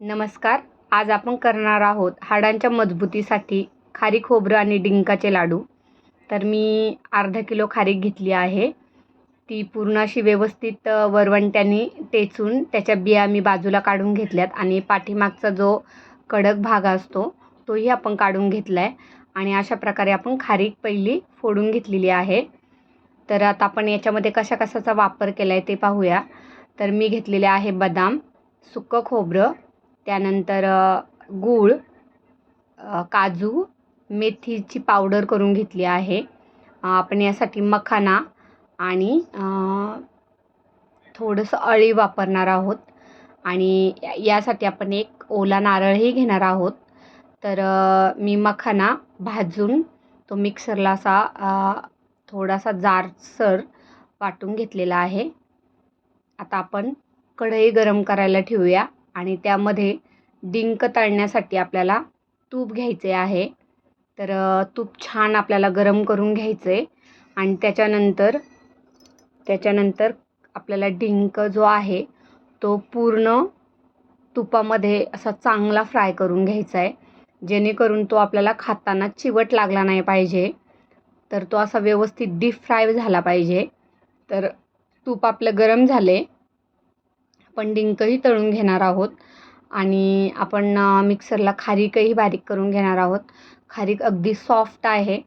नमस्कार. आज आपण करणार आहोत हाडांच्या मजबूतीसाठी खारी खोबरं आणि डिंकाचे लाडू. तर मी अर्धा किलो खारीक घेतली आहे. ती पूर्ण अशी व्यवस्थित वरवंट्याने टेचून त्याच्या बिया मी बाजूला काढून घेतल्यात आणि पाठीमागचा जो कडक भाग असतो तोही आपण काढून घेतला आहे आणि अशा प्रकारे आपण खारीक पहिली फोडून घेतलेली आहे. तर आता आपण याच्यामध्ये कशा कशाचा वापर केला आहे ते पाहूया. तर मी घेतलेले आहे बदाम सुकं खोबरं त्यानंतर गूळ काजू मेथीची पावडर करून घेतली आहे. आपण यासाठी मखाना आणि थोडंसं अळी वापरणार आहोत. आणि यासाठी आपण एक ओला नारळही घेणार आहोत. तर मी मखाना भाजून तो मिक्सरला असा थोडासा जाडसर वाटून घेतलेला आहे. आता आपण कढई गरम करायला ठेवूया आणि त्यामध्ये डिंक तळण्यासाठी आपल्याला तूप घ्यायचे आहे. तर तूप छान आपल्याला गरम करून घ्यायचं. आहे आणि त्याच्यानंतर त्याच्यानंतर आपल्याला डिंक जो आहे तो पूर्ण तुपामध्ये असा चांगला फ्राय करून घ्यायचा आहे. जेणेकरून तो आपल्याला खाताना चिवट लागला नाही पाहिजे. तर तो असा व्यवस्थित डीप फ्राय झाला पाहिजे. तर तूप आपलं गरम झाले. आपण डिंकही तळून घेणार आहोत. आणि आपण मिक्सरला खारीकही बारीक करून घेणार आहोत. खारीक अगदी सॉफ्ट आहे.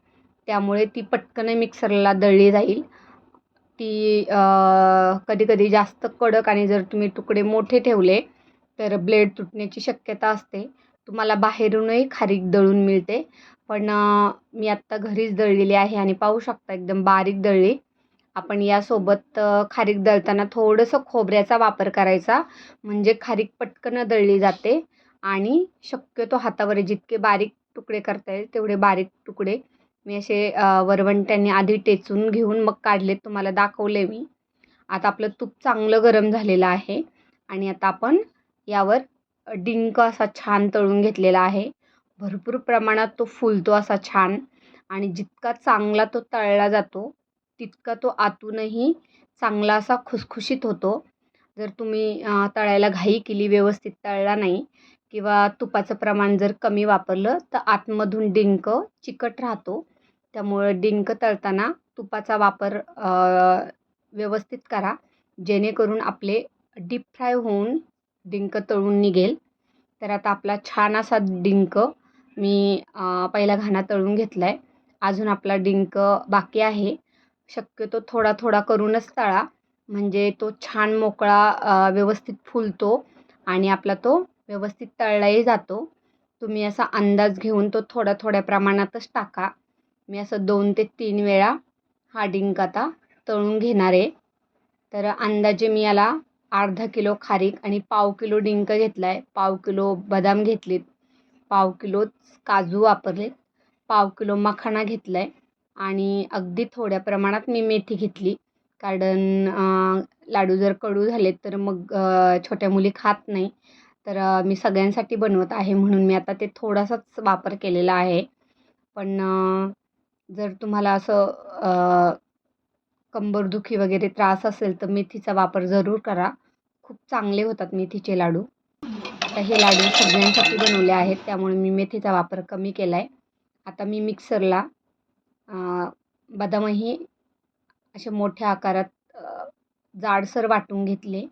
त्यामुळे ती पटकन मिक्सरला दळली जाईल. ती कधीकधी जास्त कडक आणि जर तुम्ही तुकडे मोठे ठेवले तर ब्लेड तुटण्याची शक्यता असते. तुम्हाला बाहेरूनही खारीक दळून मिळते. पण मी आत्ता घरीच दळलेली आहे आणि पाहू शकता एकदम बारीक दळली. आपण यासोबत खारीक दळताना थोडंसं खोबऱ्याचा वापर करायचा. म्हणजे खारीक पटकन दळली जाते आणि शक्यतो हातावर जितके बारीक तुकडे करता येईल तेवढे बारीक तुकडे मी असे वरवंट्याने आधी टेचून घेऊन मग काढले तुम्हाला दाखवले मी. आता आपलं तूप चांगलं गरम झालेलं आहे आणि आता आपण यावर डिंक असा छान तळून घेतलेला आहे. भरपूर प्रमाणात तो फुलतो असा छान आणि जितका चांगला तो तळला जातो तितका तो आतूनही चांगला असा खुसखुशीत होतो. जर तुम्ही तळायला घाई केली व्यवस्थित तळला नाही किंवा तुपाचं प्रमाण जर कमी वापरलं तर आतमधून डिंक चिकट राहतो. त्यामुळं डिंक तळताना तुपाचा वापर व्यवस्थित करा. जेणेकरून आपले डीप फ्राय होऊन डिंक तळून निघेल. तर आता आपला छान असा डिंक मी पहिला घाणा तळून घेतला आहे अजून आपला डिंक बाकी आहे. शक्यतो थोडा थोडा करूनच तळा म्हणजे तो छान मोकळा व्यवस्थित फुलतो आणि आपला तो व्यवस्थित तळलाही जातो. तुम्ही असा अंदाज घेऊन तो थोड्या थोड्या प्रमाणातच टाका. मी असं दोन ते तीन वेळा हा डिंक आता तळून घेणार आहे. तर अंदाजे मी याला अर्धा किलो खारीक आणि पाव किलो डिंक घेतला आहे पाव किलो बदाम घेतलेत. पाव किलो काजू वापरलेत. पाव किलो मखाणा घेतला आहे आणि अगदी थोड्या प्रमाणात मी मेथी घेतली. कारण लाडू जर कडू झाले तर मग छोट्या मुली खात नाही. तर मी सगळ्यांसाठी बनवत आहे म्हणून मी आता ते थोडासाच वापर केलेला आहे. पण जर तुम्हाला असं कंबरदुखी वगैरे त्रास असेल तर मेथीचा वापर जरूर करा. खूप चांगले होतात मेथीचे लाडू. आता हे लाडू सगळ्यांसाठी बनवले आहेत त्यामुळे मी मेथीचा वापर कमी केला आहे आता मी मिक्सरला बदामही असे मोठ्या आकारात जाडसर वाटून घेतले.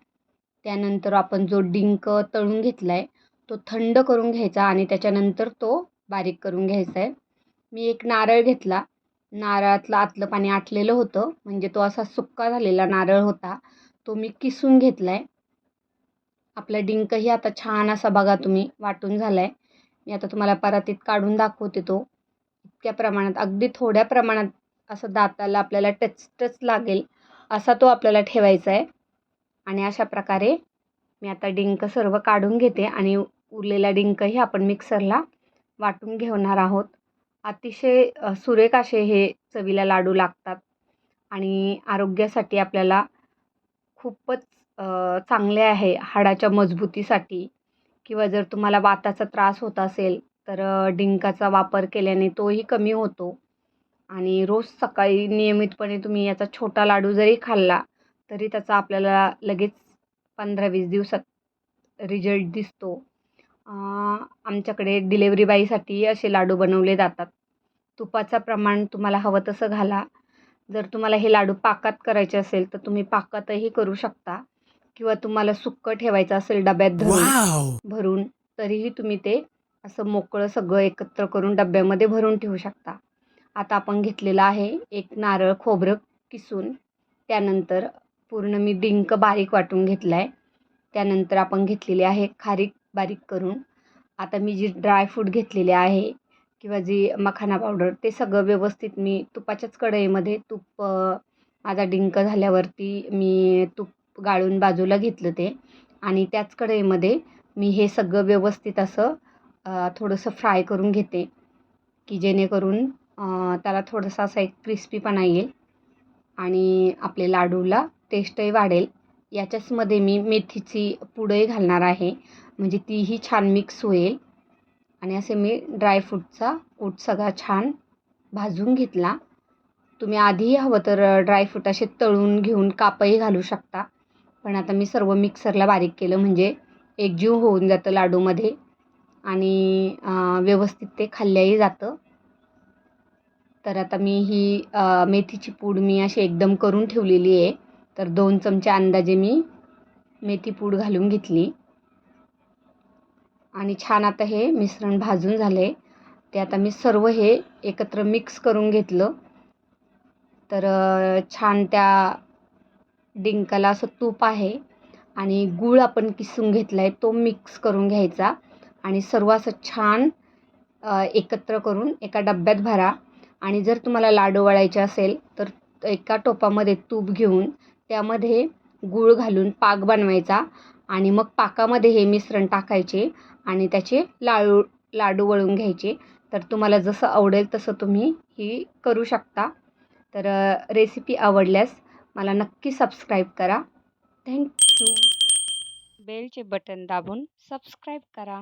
त्यानंतर आपण जो डिंक तळून घेतला आहे तो थंड करून घ्यायचा आणि त्याच्यानंतर तो बारीक करून घ्यायचा आहे. मी एक नारळ घेतला. नारळातलं आतलं पाणी आटलेलं होतं म्हणजे तो असा सुक्का झालेला नारळ होता. तो मी किसून घेतला आहे आपला डिंकही आता छान असा बघा तुम्ही वाटून झाला आहे मी आता तुम्हाला परातीत काढून दाखवते तो. इतक्या प्रमाणात अगदी थोड्या प्रमाणात असं दाताला आपल्याला टच टच लागेल असा तो आपल्याला ठेवायचा आहे. आणि अशा प्रकारे मी आता डिंक सर्व काढून घेते आणि उरलेला डिंकही आपण मिक्सरला वाटून घेणार आहोत. अतिशय सुरेखाशे सुरेख असे हे चवीला लाडू लागतात आणि आरोग्यासाठी आपल्याला खूपच चांगले आहे हाडाच्या मजबूतीसाठी. किंवा जर तुम्हाला वाताचा त्रास होत असेल तर डिंकाचा वापर केल्याने तोही कमी होतो. आणि रोज सकाळी नियमितपणे तुम्ही याचा छोटा लाडू जरी खाल्ला तरी त्याचा आपल्याला लगेच पंधरा वीस दिवसात रिजल्ट दिसतो. आमच्याकडे डिलेवरी बाईसाठी असे लाडू बनवले जातात. तुपाचं प्रमाण तुम्हाला हवं तसं घाला. जर तुम्हाला हे लाडू पाकात करायचे असेल तर तुम्ही पाकातही करू शकता. किंवा तुम्हाला सुक्कं ठेवायचं असेल डब्यात धरून. भरून तरीही तुम्ही ते असं मोकळं सगळं एकत्र करून डब्यामध्ये भरून ठेवू शकता. आता आपण घेतलेलं आहे एक नारळ खोबरं किसून. त्यानंतर पूर्ण मी डिंक बारीक वाटून घेतला आहे त्यानंतर आपण घेतलेली आहे खारीक बारीक करून. आता मी जी ड्रायफ्रूट घेतलेले आहे किंवा जी मखाना पावडर ते सगळं व्यवस्थित मी तुपाच्याच कढईमध्ये तूप माझा डिंक झाल्यावरती मी तूप गाळून बाजूला घेतलं ते. आणि त्याच कढईमध्ये मी हे सगळं व्यवस्थित असं थोडंसं फ्राय करून घेते की जेणेकरून त्याला थोडंसं असा एक क्रिस्पीपणा येईल आणि आपले लाडूला टेस्टही वाढेल. याच्याचमध्ये मी मेथीची पुडंही घालणार आहे म्हणजे तीही छान मिक्स होईल. आणि असे मी ड्रायफ्रूटचा कूट सगळा छान भाजून घेतला. तुम्ही आधीही हवं तर ड्रायफ्रूट असे तळून घेऊन कापही घालू शकता. पण आता मी सर्व मिक्सरला बारीक केलं म्हणजे एकजीव होऊन जातं लाडूमध्ये. आणि व्यवस्थित ते खाल्ल्याही जातं. तर आता मी ही मेथीची पूड मी अशी एकदम करून ठेवलेली आहे. तर दोन चमचे अंदाजे मी मेथी पूड घालून घेतली. आणि छान आता हे मिश्रण भाजून झाले ते आता मी सर्व हे एकत्र मिक्स करून घेतलं. तर छान त्या डिंकाला असं तूप आहे. आणि गूळ आपण किसून घेतला आहे तो मिक्स करून घ्यायचा. आणि सर्व असं छान एकत्र करून एका डब्यात भरा. आणि जर तुम्हाला लाडू वळायचे असेल तर एका टोपामध्ये तूप घेऊन त्यामध्ये गूळ घालून पाक बनवायचा. आणि मग पाकामध्ये हे मिश्रण टाकायचे आणि त्याचे लाडू लाडू वळून घ्यायचे. तर तुम्हाला जसं आवडेल तसं तुम्ही ही करू शकता. तर रेसिपी आवडल्यास मला नक्की सबस्क्राईब करा. थँक्यू बेलचे बटन दाबून सबस्क्राईब करा.